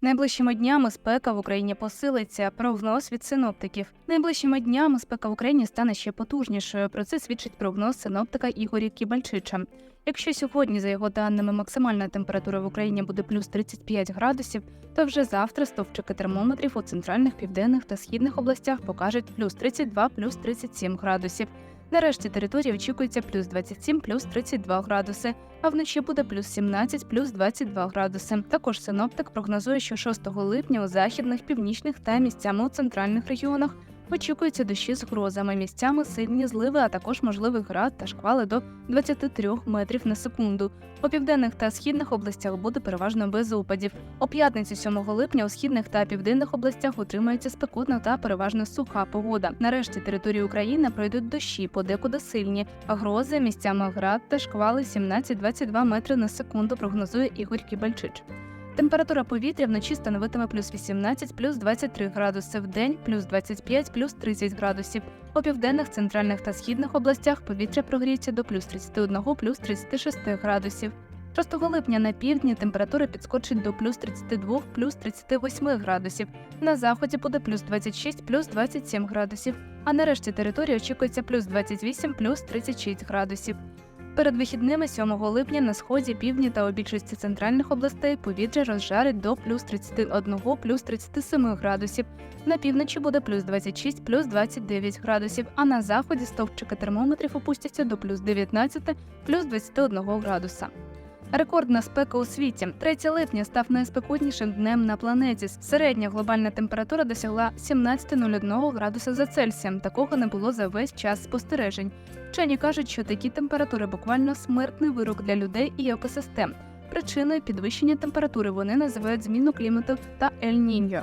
Найближчими днями спека в Україні посилиться. Прогноз від синоптиків. Найближчими днями спека в Україні стане ще потужнішою. Про це свідчить прогноз синоптика Ігоря Кібальчича. Якщо сьогодні, за його даними, максимальна температура в Україні буде плюс 35 градусів, то вже завтра стовпчики термометрів у центральних, південних та східних областях покажуть плюс 32, плюс 37 градусів. Нарешті території очікується плюс 27, плюс 32 градуси, а вночі буде плюс 17, плюс 22 градуси. Також синоптик прогнозує, що 6 липня у західних, північних та місцями у центральних регіонах очікуються дощі з грозами, місцями сильні зливи, а також можливий град та шквали до 23 метрів на секунду. У південних та східних областях буде переважно без опадів. У п'ятницю 7 липня у східних та південних областях утримується спекотна та переважно суха погода. Нарешті території України пройдуть дощі, подекуди сильні, а грози місцями град та шквали 17-22 метри на секунду. Прогнозує Ігор Кібальчич. Температура повітря вночі становитиме плюс 18, плюс 23 градуси, в день плюс 25, плюс 30 градусів. У південних, центральних та східних областях повітря прогріється до плюс 31, плюс 36 градусів. 6 липня на півдні температура підскочить до плюс 32, плюс 38 градусів. На заході буде плюс 26, плюс 27 градусів. А на решті території очікується плюс 28, плюс 36 градусів. Перед вихідними 7 липня на сході, півдні та у більшості центральних областей повітря розжарить до плюс 31, плюс 37 градусів. На півночі буде плюс 26, плюс 29 градусів, а на заході стовпчики термометрів опустяться до плюс 19, плюс 21 градуса. Рекордна спека у світі. 3 липня став найспекотнішим днем на планеті. Середня глобальна температура досягла 17,01 градуса за Цельсієм. Такого не було за весь час спостережень. Вчені кажуть, що такі температури буквально смертний вирок для людей і екосистем. Причиною підвищення температури вони називають зміну клімату та Ель-Ніньо.